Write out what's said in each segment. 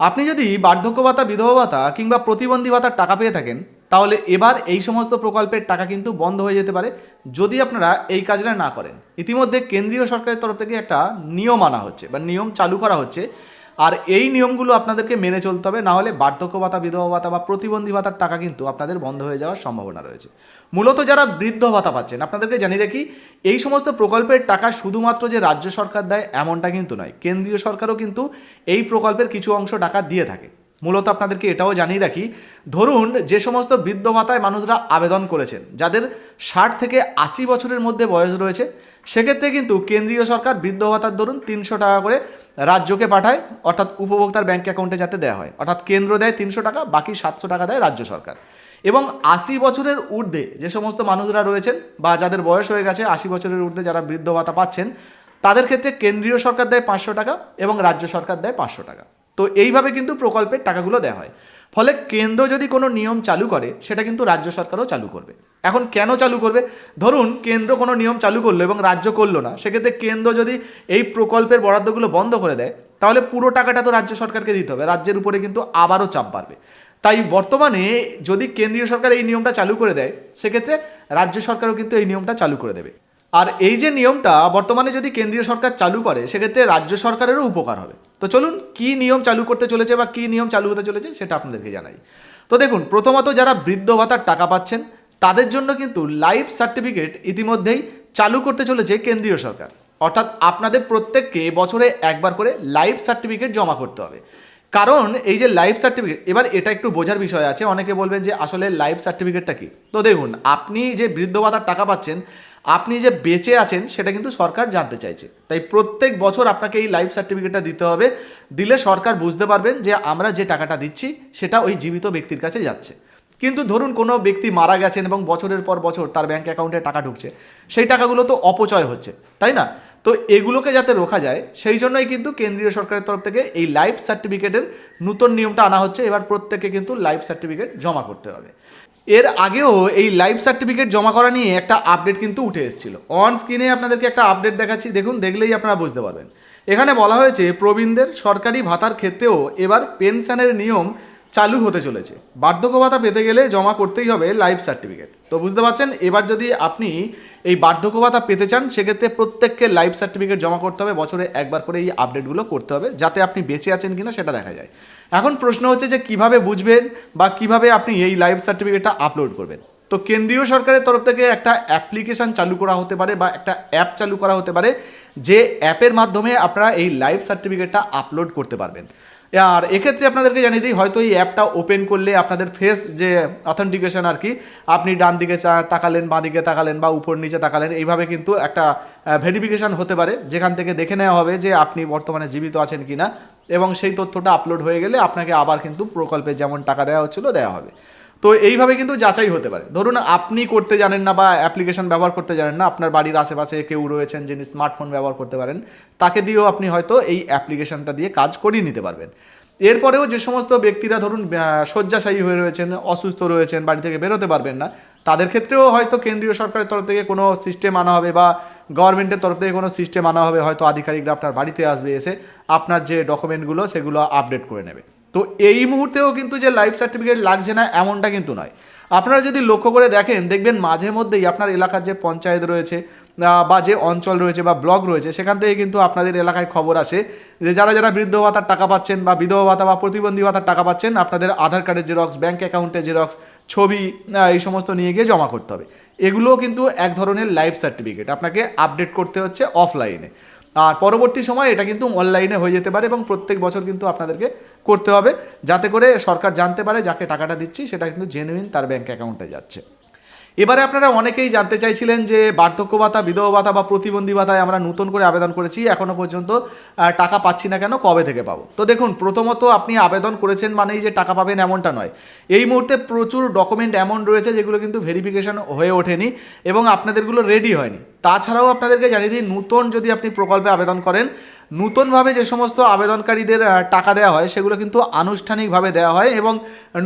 আপনি যদি বার্ধক্য ভাতা বিধবা ভাতা কিংবা প্রতিবন্ধী ভাতার টাকা পেয়ে থাকেন, তাহলে এবার এই সমস্ত প্রকল্পের টাকা কিন্তু বন্ধ হয়ে যেতে পারে যদি আপনারা এই কাজটা না করেন। ইতিমধ্যে কেন্দ্রীয় সরকারের তরফ থেকে একটা নিয়ম আনা হচ্ছে বা নিয়ম চালু করা হচ্ছে আর এই নিয়মগুলো আপনাদেরকে মেনে চলতে হবে, না হলে বার্ধক্য ভাতা, বিধবা ভাতা বা প্রতিবন্ধী ভাতার টাকা কিন্তু আপনাদের বন্ধ হয়ে যাওয়ার সম্ভাবনা রয়েছে। মূলত যারা বৃদ্ধ ভাতা পাচ্ছেন, আপনাদেরকে জানিয়ে রাখি, এই সমস্ত প্রকল্পের টাকা শুধুমাত্র যে রাজ্য সরকার দেয় এমনটা কিন্তু নয়, কেন্দ্রীয় সরকারও কিন্তু এই প্রকল্পের কিছু অংশ টাকা দিয়ে থাকে। মূলত আপনাদেরকে এটাও জানিয়ে রাখি, ধরুন যে সমস্ত বৃদ্ধ ভাতায় মানুষরা আবেদন করেছেন, যাদের ষাট থেকে আশি বছরের মধ্যে বয়স রয়েছে সেক্ষেত্রে কিন্তু কেন্দ্রীয় সরকার বৃদ্ধ ভাতার ধরুন তিনশো টাকা করে রাজ্যকে পাঠায়, অর্থাৎ উপভোক্তার ব্যাঙ্ক অ্যাকাউন্টে যাতে দেওয়া হয়। অর্থাৎ কেন্দ্র দেয় তিনশো টাকা, বাকি সাতশো টাকা দেয় রাজ্য সরকার। এবং আশি বছরের ঊর্ধ্বে যে সমস্ত মানুষরা রয়েছেন বা যাদের বয়স হয়ে গেছে আশি বছরের ঊর্ধ্বে যারা বৃদ্ধ ভাতা পাচ্ছেন, তাদের ক্ষেত্রে কেন্দ্রীয় সরকার দেয় পাঁচশো টাকা এবং রাজ্য সরকার দেয় পাঁচশো টাকা। তো এইভাবে কিন্তু প্রকল্পের টাকাগুলো দেওয়া হয়। ফলে কেন্দ্র যদি কোনো নিয়ম চালু করে, সেটা কিন্তু রাজ্য সরকারও চালু করবে। এখন কেন চালু করবে? ধরুন কেন্দ্র কোনো নিয়ম চালু করল এবং রাজ্য করল না, সেক্ষেত্রে কেন্দ্র যদি এই প্রকল্পের বরাদ্দগুলো বন্ধ করে দেয়, তাহলে পুরো টাকাটা তো রাজ্য সরকারকে দিতে হবে, রাজ্যের উপরে কিন্তু আবারও চাপ বাড়বে। তাই বর্তমানে যদি কেন্দ্রীয় সরকার এই নিয়মটা চালু করে দেয়, সেক্ষেত্রে রাজ্য সরকারও কিন্তু এই নিয়মটা চালু করে দেবে। আর এই যে নিয়মটা বর্তমানে যদি কেন্দ্রীয় সরকার চালু করে, সেক্ষেত্রে রাজ্য সরকারেরও উপকার হবে। তো চলুন, কি নিয়ম চালু করতে চলেছে বা কি নিয়ম চালু হতে চলেছে সেটা আপনাদেরকে জানাই। তো দেখুন, প্রথমত যারা বৃদ্ধ ভাতার টাকা পাচ্ছেন, তাদের জন্য কিন্তু লাইফ সার্টিফিকেট ইতিমধ্যেই চালু করতে চলেছে কেন্দ্রীয় সরকার। অর্থাৎ আপনাদের প্রত্যেককে বছরে একবার করে লাইফ সার্টিফিকেট জমা করতে হবে। কারণ এই যে লাইফ সার্টিফিকেট এবার এটা একটু বোঝার বিষয় আছে, অনেকে বলবেন যে আসলে লাইফ সার্টিফিকেটটা কি? তো দেখুন, আপনি যে বৃদ্ধ ভাতার টাকা পাচ্ছেন, আপনি যে বেঁচে আছেন, সেটা কিন্তু সরকার জানতে চাইছে। তাই প্রত্যেক বছর আপনাকে এই লাইফ সার্টিফিকেটটা দিতে হবে। দিলে সরকার বুঝতে পারবেন যে আমরা যে টাকাটা দিচ্ছি, সেটা ওই জীবিত ব্যক্তির কাছে যাচ্ছে। কিন্তু ধরুন কোনো ব্যক্তি মারা গেছেন এবং বছরের পর বছর তার ব্যাঙ্ক অ্যাকাউন্টে টাকা ঢুকছে, সেই টাকাগুলো তো অপচয় হচ্ছে, তাই না? তো এগুলোকে যাতে রোখা যায়, সেই জন্যই কিন্তু কেন্দ্রীয় সরকারের তরফ থেকে এই লাইফ সার্টিফিকেটের নতুন নিয়মটা আনা হচ্ছে। এবার প্রত্যেকে কিন্তু লাইফ সার্টিফিকেট জমা করতে হবে। এর আগেও এই লাইফ সার্টিফিকেট জমা করা নিয়ে একটা আপডেট কিন্তু উঠে এসেছিল। অন স্ক্রিনে আপনাদেরকে একটা আপডেট দেখাচ্ছি, দেখুন, দেখলেই আপনারা বুঝতে পারবেন। এখানে বলা হয়েছে, প্রবীণদের সরকারি ভাতার ক্ষেত্রেও এবার পেনশনের নিয়ম চালু হতে চলেছে। বার্ধক্য ভাতা পেতে গেলে জমা করতেই হবে লাইফ সার্টিফিকেট তো বুঝতে পারছেন? এবার যদি আপনি এই বার্ধক্য ভাতা পেতে চান, সেক্ষেত্রে প্রত্যেককে লাইফ সার্টিফিকেট জমা করতে হবে। বছরে একবার করে এই আপডেটগুলো করতে হবে, যাতে আপনি বেঁচে আছেন কিনা সেটা দেখা যায়। এখন প্রশ্ন হচ্ছে যে, কীভাবে বুঝবেন বা কীভাবে আপনি এই লাইফ সার্টিফিকেটটা আপলোড করবেন? তো কেন্দ্রীয় সরকারের তরফ থেকে একটা অ্যাপ্লিকেশন চালু করা হতে পারে বা একটা অ্যাপ চালু করা হতে পারে, যে অ্যাপের মাধ্যমে আপনারা এই লাইফ সার্টিফিকেটটা আপলোড করতে পারবেন। আর এক্ষেত্রে আপনাদেরকে জানিয়ে দিই, হয়তো এই অ্যাপটা ওপেন করলে আপনাদের ফেস যে অথেন্টিকেশন আর কি, আপনি ডান দিকে তাকালেন, বাঁ দিকে তাকালেন বা উপর নিচে তাকালেন, এইভাবে কিন্তু একটা ভেরিফিকেশান হতে পারে। যেখান থেকে দেখে নেওয়া হবে যে আপনি বর্তমানে জীবিত আছেন কি না এবং সেই তথ্যটা আপলোড হয়ে গেলে আপনাকে আবার কিন্তু প্রকল্পে যেমন টাকা দেওয়া হচ্ছিল, দেওয়া হবে। তো এইভাবে কিন্তু যাচাই হতে পারে। ধরুন আপনি করতে জানেন না বা অ্যাপ্লিকেশন ব্যবহার করতে জানেন না, আপনার বাড়ির আশেপাশে কেউ রয়েছেন যিনি স্মার্টফোন ব্যবহার করতে পারেন, তাকে দিয়েও আপনি হয়তো এই অ্যাপ্লিকেশনটা দিয়ে কাজ করিয়ে নিতে পারবেন। এরপরেও যে সমস্ত ব্যক্তিরা ধরুন শয্যাশায়ী হয়ে রয়েছেন, অসুস্থ রয়েছেন, বাড়ি থেকে বেরোতে পারবেন না, তাদের ক্ষেত্রেও হয়তো কেন্দ্রীয় সরকারের তরফ থেকে কোনো সিস্টেম আনা হবে বা গভর্নমেন্টের তরফ থেকে কোনো সিস্টেম আনা হবে, হয়তো আধিকারিকরা আপনার বাড়িতে আসবে, এসে আপনার যে ডকুমেন্টগুলো সেগুলো আপডেট করে নেবে। তো এই মুহূর্তেও কিন্তু যে লাইফ সার্টিফিকেট লাগছে না, এমনটা কিন্তু নয়। আপনারা যদি লক্ষ্য করে দেখেন, দেখবেন মাঝে মধ্যেই আপনার এলাকার যে পঞ্চায়েত রয়েছে বা যে অঞ্চল রয়েছে, বা ব্লক রয়েছে, সেখান থেকে কিন্তু আপনাদের এলাকায় খবর আসে যে যারা যারা বৃদ্ধ ভাতার টাকা পাচ্ছেন, বা বিধবা ভাতা, বা প্রতিবন্ধী ভাতার টাকা পাচ্ছেন, আপনাদের আধার কার্ডের জেরক্স ব্যাঙ্ক অ্যাকাউন্টে জেরক্স ছবি এই সমস্ত নিয়ে গিয়ে জমা করতে হবে। এগুলোও কিন্তু এক ধরনের লাইফ সার্টিফিকেট আপনাকে আপডেট করতে হচ্ছে অফলাইনে আর পরবর্তী সময় এটা কিন্তু অনলাইনে হয়ে যেতে পারে এবং প্রত্যেক বছর কিন্তু আপনাদেরকে করতে হবে, যাতে করে সরকার জানতে পারে যাকে টাকাটা দিচ্ছি, সেটা কিন্তু জেনুইন তার ব্যাঙ্ক অ্যাকাউন্টে যাচ্ছে। এবারে আপনারা অনেকেই জানতে চাইছিলেন যে বার্ধক্য ভাতা, বিধবা ভাতা বা প্রতিবন্ধী ভাতায় আমরা নতুন করে আবেদন করেছি এখনও পর্যন্ত টাকা পাচ্ছি না কেন, কবে থেকে পাবো? তো দেখুন, প্রথমত আপনি আবেদন করেছেন মানেই যে টাকা পাবেন এমনটা নয়। এই মুহূর্তে প্রচুর ডকুমেন্ট এমন রয়েছে যেগুলো কিন্তু ভেরিফিকেশন হয়ে ওঠেনি এবং আপনাদেরগুলো রেডি হয়নি। তাছাড়াও আপনাদেরকে জানিয়ে দিই, নতুন যদি আপনি প্রকল্পে আবেদন করেন নতুনভাবে যে সমস্ত আবেদনকারীদের টাকা দেওয়া হয়, সেগুলো কিন্তু আনুষ্ঠানিকভাবে দেওয়া হয় এবং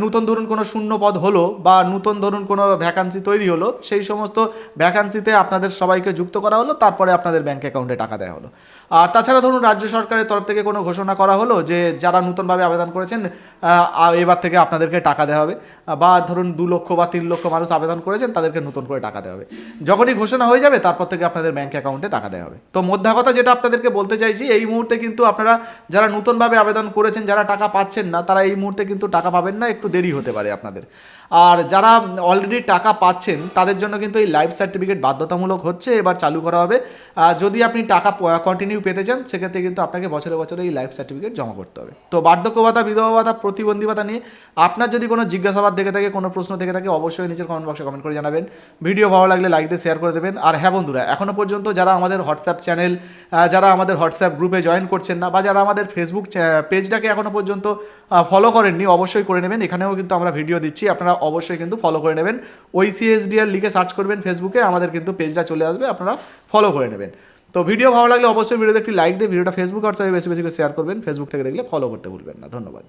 নতুন ধরুন কোনো শূন্য পদ হলো বা নতুন ধরুন কোনো ভ্যাকান্সি তৈরি হলো, সেই সমস্ত ভ্যাকান্সিতে আপনাদের সবাইকে যুক্ত করা হলো, তারপরে আপনাদের ব্যাঙ্ক অ্যাকাউন্টে টাকা দেওয়া হলো। আর তাছাড়া ধরুন রাজ্য সরকারের তরফ থেকে কোনো ঘোষণা করা হলো যে যারা নতুনভাবে আবেদন করেছেন এবার থেকে আপনাদেরকে টাকা দেওয়া হবে, বা ধরুন দু লক্ষ বা তিন লক্ষ মানুষ আবেদন করেছেন, তাদেরকে নতুন করে টাকা দেওয়া হবে। যখনই ঘোষণা হয়ে যাবে, তারপর থেকে আপনাদের ব্যাঙ্ক অ্যাকাউন্টে টাকা দেওয়া হবে। তো মধ্যা কথা যেটা আপনাদেরকে বলতে চাইছি এই মুহূর্তে কিন্তু আপনারা যারা নতুনভাবে আবেদন করেছেন, যারা টাকা পাচ্ছেন না, তারা এই মুহূর্তে কিন্তু টাকা পাবেন না, একটু দেরি হতে পারে আপনাদের। আর যারা অলরেডি টাকা পাচ্ছেন, তাদের জন্য কিন্তু এই লাইফ সার্টিফিকেট বাধ্যতামূলক হচ্ছে, এবার চালু করা হবে। যদি আপনি টাকা কন্টিনিউ পেতে চান, সেক্ষেত্রে কিন্তু আপনাকে বছরে বছরে এই লাইফ সার্টিফিকেট জমা করতে হবে। তো বার্ধক্য ভাতা, বিধবা ভাতা, প্রতিবন্ধী ভাতা নিয়ে আপনার যদি কোনো জিজ্ঞাসাবাদ দেখে থাকে, কোনো প্রশ্ন থেকে থাকে, অবশ্যই নিচের কমেন্ট বক্সে কমেন্ট করে জানাবেন। ভিডিও ভালো লাগলে লাইক দিয়ে শেয়ার করে দেবেন। আর হ্যাঁ বন্ধুরা এখনও পর্যন্ত যারা আমাদের হোয়াটসঅ্যাপ চ্যানেল যারা আমাদের হোয়াটসঅ্যাপ গ্রুপে জয়েন করছেন না, বা যারা আমাদের ফেসবুক পেজটাকে এখনও পর্যন্ত ফলো করেননি, অবশ্যই করে নেবেন। এখানেও কিন্তু আমরা ভিডিও দিচ্ছি। আপনারা অবশ্যই কিন্তু ফলো করে নেবেন। ওই সিএসডিআর লিখে সার্চ করবেন ফেসবুকে আমাদের কিন্তু পেজটা চলে আসবে, আপনারা ফলো করে নেবেন। তো ভিডিও ভালো লাগলে অবশ্যই ভিডিওতে একটি লাইক দিয়ে ভিডিওটা ফেসবুক হোয়াটসঅ্যাপে বেশি বেশি করে শেয়ার করবেন। ফেসবুক থেকে দেখলে ফলো করতে ভুলবেন না। ধন্যবাদ।